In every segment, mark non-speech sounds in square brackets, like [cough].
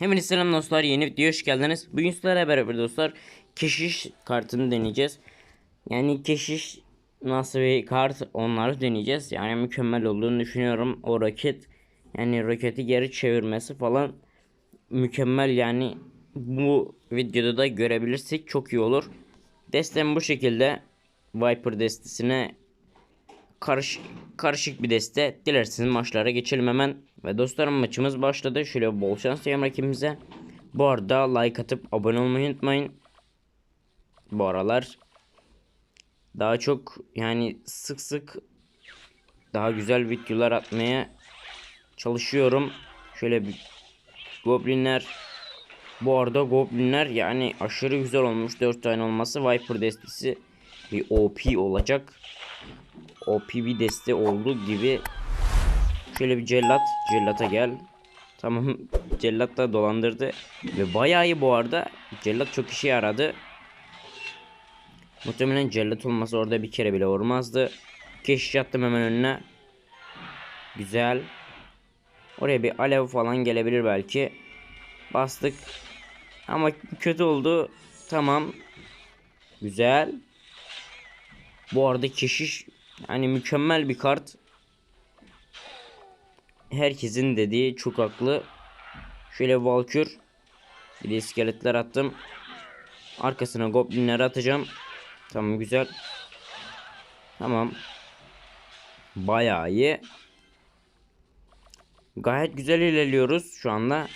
Hepinize selam dostlar yeni videoya hoş geldiniz. Bugün sizlerle beraber dostlar keşiş kartını deneyeceğiz. Yani keşiş nasıl bir kart onları deneyeceğiz. Yani mükemmel olduğunu düşünüyorum. O roket yani roketi geri çevirmesi falan mükemmel yani bu videoda da görebilirsek çok iyi olur. Destem bu şekilde Viper destesine karış, karışık bir deste. Dilerseniz maçlara geçelim hemen. Ve dostlarım maçımız başladı. Şöyle bol şans diyelim rakibimize. Bu arada like atıp abone olmayı unutmayın. Bu aralar daha çok yani sık sık daha güzel videolar atmaya çalışıyorum. Şöyle bir goblinler bu arada goblinler yani aşırı güzel olmuş. 4 tane olması Viper destesi bir OP olacak. OP bir deste olduğu gibi şöyle bir cellat cellata gel. Tamam [laughs] cellat da dolandırdı. Ve bayağı iyi bu arada. Cellat çok işe yaradı. Muhtemelen cellat olmasa orada bir kere bile vurmazdı keşiş attım hemen önüne. Güzel. Oraya bir alev falan gelebilir belki. Bastık. Ama kötü oldu. Tamam. Güzel. Bu arada keşiş yani mükemmel bir kart. Herkesin dediği çok haklı. Şöyle Valkür. Bir de iskeletler attım. Arkasına goblinler atacağım. Tamam güzel. Tamam. Bayağı iyi. Gayet güzel ilerliyoruz şu anda.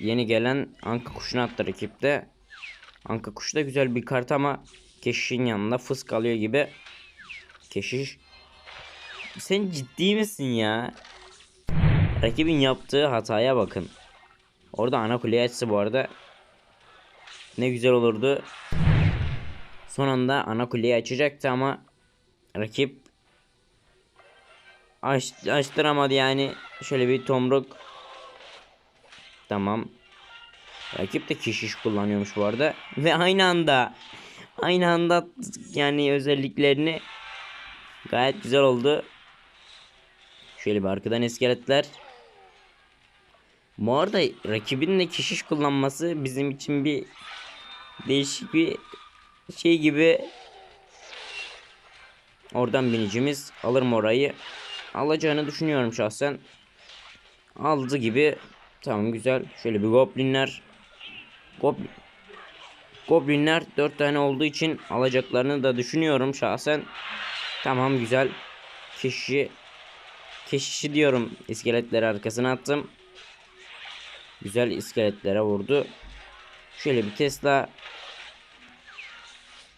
Yeni gelen Anka kuşunu attı rakipte. Anka kuş da güzel bir kart ama keşişin yanında fıs kalıyor gibi. Keşiş. Sen ciddi misin ya? Rakibin yaptığı hataya bakın. Orada ana kuleyi açsa bu arada. Ne güzel olurdu. Son anda ana kuleyi açacaktı ama rakip aç, açtıramadı yani. Şöyle bir tomruk. Tamam. Rakip de keşiş kullanıyormuş bu arada. [laughs] Ve aynı anda aynı anda yani özelliklerini Gayet güzel oldu. Şöyle bir arkadan iskeletler. Bu arada rakibin de keşiş kullanması bizim için bir değişik bir şey gibi. Oradan binicimiz alır mı orayı? Alacağını düşünüyorum şahsen. Aldı gibi. Tamam güzel. Şöyle bir goblinler. Goblin. Goblinler 4 tane olduğu için alacaklarını da düşünüyorum şahsen. Tamam güzel. Keşişi keşişi diyorum iskeletleri arkasına attım. Güzel iskeletlere vurdu. Şöyle bir Tesla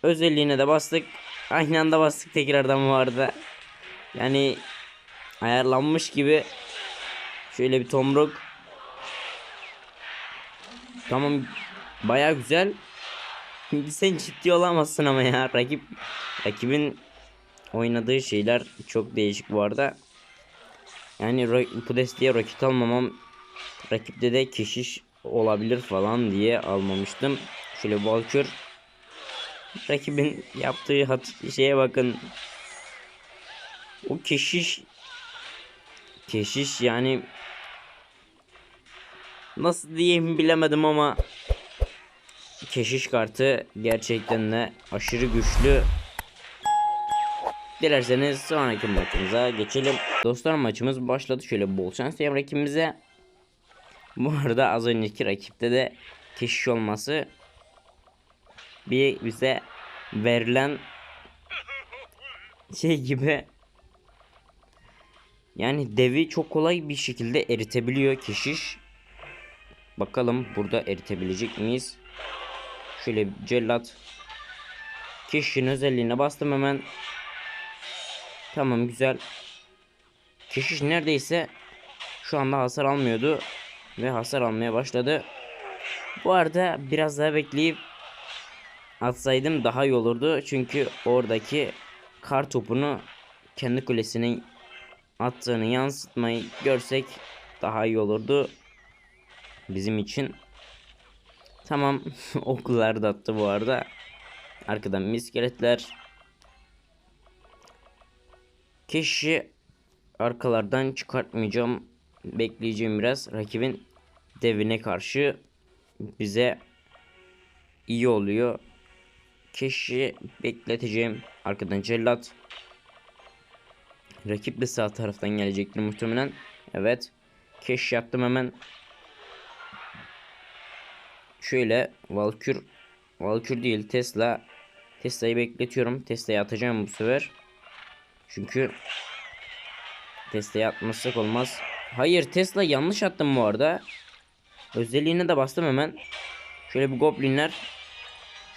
özelliğine de bastık. Aynı anda bastık tekrardan bu arada. Yani ayarlanmış gibi. Şöyle bir tomruk. Tamam baya güzel. [laughs] Sen ciddi olamazsın ama ya rakip rakibin oynadığı şeyler çok değişik bu arada. Yani bu desteğe rakip almamam rakipte de keşiş olabilir falan diye almamıştım. Şöyle Valkür rakibin yaptığı hat şeye bakın. O keşiş keşiş yani nasıl diyeyim bilemedim ama keşiş kartı gerçekten de aşırı güçlü Dilerseniz sonraki maçımıza geçelim. Dostlar maçımız başladı. Şöyle bol şans diyelim rakibimize. Bu arada az önceki rakipte de keşiş olması bir bize verilen şey gibi yani devi çok kolay bir şekilde eritebiliyor keşiş. Bakalım burada eritebilecek miyiz? Şöyle cellat keşişin özelliğine bastım hemen. Tamam güzel. Keşiş neredeyse şu anda hasar almıyordu. Ve hasar almaya başladı. Bu arada biraz daha bekleyip atsaydım daha iyi olurdu. Çünkü oradaki kar topunu kendi kulesinin attığını yansıtmayı görsek daha iyi olurdu. Bizim için. Tamam [laughs] oklar da attı bu arada. Arkadan miskeletler. Keşi arkalardan çıkartmayacağım. Bekleyeceğim biraz. Rakibin devine karşı bize iyi oluyor. Keşi bekleteceğim. Arkadan cellat. Rakip de sağ taraftan gelecektir muhtemelen. Evet. Keş yaptım hemen. Şöyle Valkür Valkür değil Tesla Tesla'yı bekletiyorum. Tesla'yı atacağım bu sefer. Çünkü Tesla'yı atmazsak olmaz. Hayır Tesla yanlış attım bu arada. Özelliğine de bastım hemen. Şöyle bir goblinler.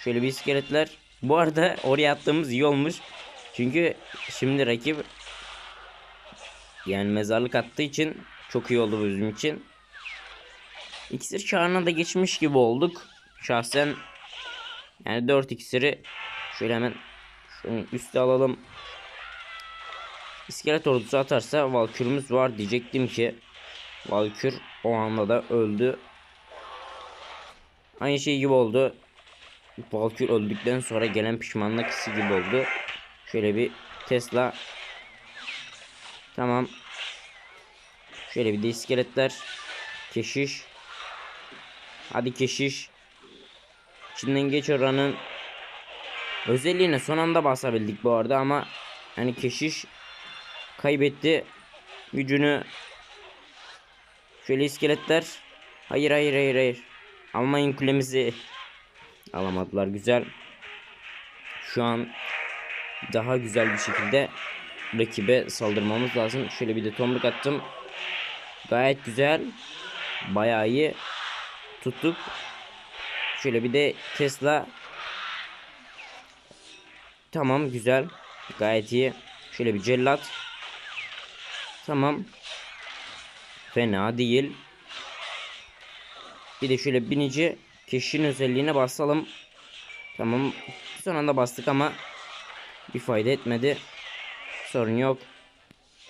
Şöyle bir iskeletler. Bu arada oraya attığımız iyi olmuş. Çünkü şimdi rakip yani mezarlık attığı için çok iyi oldu bizim için. İksir çağına da geçmiş gibi olduk. Şahsen yani 4 iksiri şöyle hemen şunu üste alalım. İskelet ordusu atarsa Valkür'ümüz var diyecektim ki Valkür o anda da öldü. Aynı şey gibi oldu. Valkür öldükten sonra gelen pişmanlık hissi gibi oldu. Şöyle bir Tesla. Tamam. Şöyle bir de iskeletler. Keşiş. Hadi keşiş. İçinden geç oranın. Özelliğine son anda basabildik bu arada ama yani keşiş kaybetti gücünü. Şöyle iskeletler. Hayır hayır hayır hayır. Almayın kulemizi. Alamadılar güzel. Şu an daha güzel bir şekilde rakibe saldırmamız lazım. Şöyle bir de tomruk attım. Gayet güzel. Bayağı iyi tuttuk. Şöyle bir de Tesla. Tamam güzel. Gayet iyi. Şöyle bir cellat. Tamam. Fena değil. Bir de şöyle binici keşin özelliğine basalım. Tamam. Son anda bastık ama bir fayda etmedi. Sorun yok.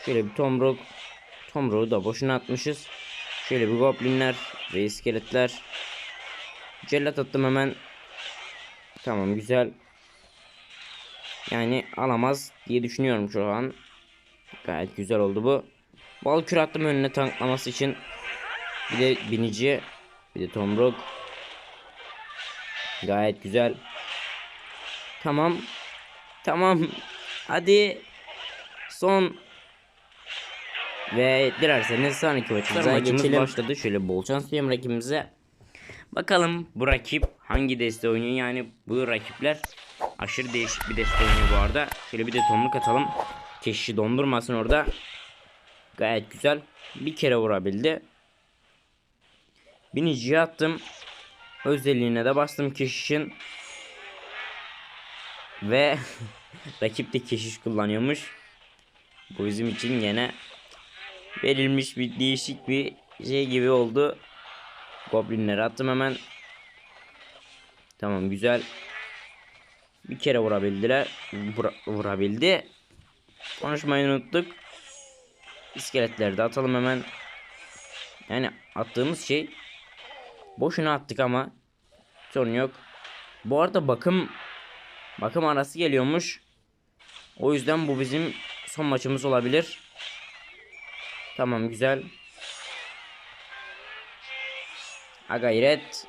Şöyle bir tomruk. Tomruğu da boşuna atmışız. Şöyle bir goblinler ve iskeletler. Cellat attım hemen. Tamam güzel. Yani alamaz diye düşünüyorum şu an. Gayet güzel oldu bu. Valkür attım önüne tanklaması için. Bir de binici. Bir de tomruk. Gayet güzel. Tamam. Tamam. Hadi. Son. Ve dilerseniz sonraki maçımıza maçımız geçelim. başladı. Şöyle bol şans diliyorum rakibimize. Bakalım bu rakip hangi deste oynuyor yani bu rakipler aşırı değişik bir deste oynuyor bu arada. Şöyle bir de tomruk atalım. Keşi dondurmasın orada. Gayet güzel. Bir kere vurabildi. Biniciye attım. Özelliğine de bastım keşişin. Ve [laughs] rakip de keşiş kullanıyormuş. Bu bizim için yine verilmiş bir değişik bir şey gibi oldu. Goblinleri attım hemen. Tamam güzel. Bir kere vurabildiler. Vura- vurabildi. Konuşmayı unuttuk. İskeletleri de atalım hemen. Yani attığımız şey boşuna attık ama sorun yok. Bu arada bakım bakım arası geliyormuş. O yüzden bu bizim son maçımız olabilir. Tamam güzel. Ha.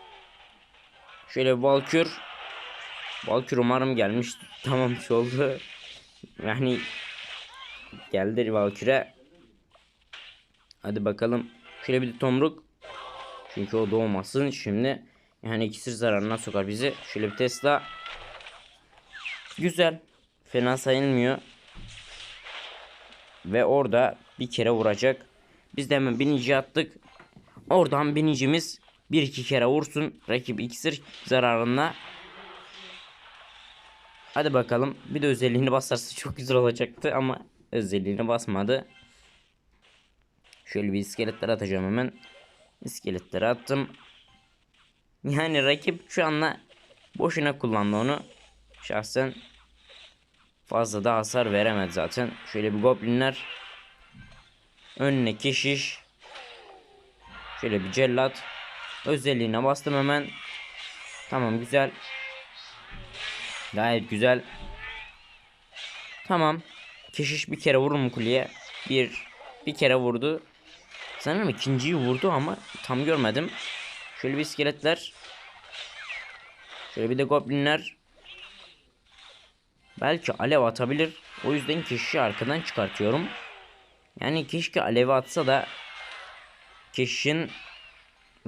Şöyle Valkür. Valkür umarım gelmiş. [laughs] Tamam şu oldu. Yani geldi Valkür'e. Hadi bakalım. Şöyle bir de tomruk. Çünkü o doğmasın şimdi. Yani ikisi zararına sokar bizi. Şöyle bir Tesla. Güzel. Fena sayılmıyor. Ve orada bir kere vuracak. Biz de hemen binici attık. Oradan binicimiz bir iki kere vursun. Rakip iksir zararına. Hadi bakalım. Bir de özelliğini basarsa çok güzel olacaktı ama özelliğini basmadı. Şöyle bir iskeletler atacağım hemen. İskeletleri attım. Yani rakip şu anda boşuna kullandı onu. Şahsen fazla da hasar veremedi zaten. Şöyle bir goblinler. Önüne keşiş. Şöyle bir cellat. Özelliğine bastım hemen. Tamam güzel. Gayet güzel. Tamam. Keşiş bir kere vurur mu kuleye? Bir. Bir kere vurdu. Sanırım ikinciyi vurdu ama tam görmedim. Şöyle bir iskeletler. Şöyle bir de goblinler. Belki alev atabilir. O yüzden kişi arkadan çıkartıyorum. Yani keşke alevi atsa da kişinin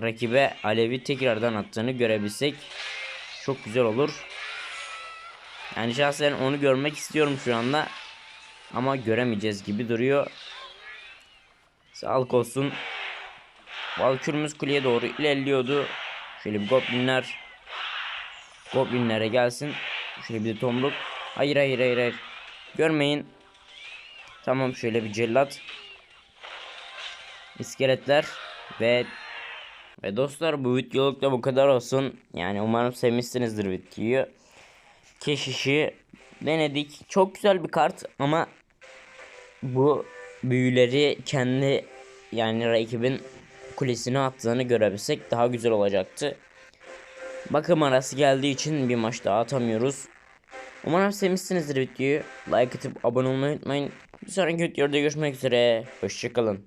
rakibe alevi tekrardan attığını görebilsek çok güzel olur. Yani şahsen onu görmek istiyorum şu anda. Ama göremeyeceğiz gibi duruyor. Sağlık olsun. Valkürümüz kuleye doğru ilerliyordu. Şöyle bir goblinler. Goblinlere gelsin. Şöyle bir de tomruk. Hayır hayır hayır hayır. Görmeyin. Tamam şöyle bir cellat. İskeletler ve ve dostlar bu videoluk da bu kadar olsun. Yani umarım sevmişsinizdir videoyu. Keşişi denedik. Çok güzel bir kart ama bu büyüleri kendi yani rakibin kulesine attığını görebilsek daha güzel olacaktı. Bakım arası geldiği için bir maç daha atamıyoruz. Umarım sevmişsinizdir videoyu. Like atıp abone olmayı unutmayın. Bir sonraki videoda görüşmek üzere. Hoşçakalın.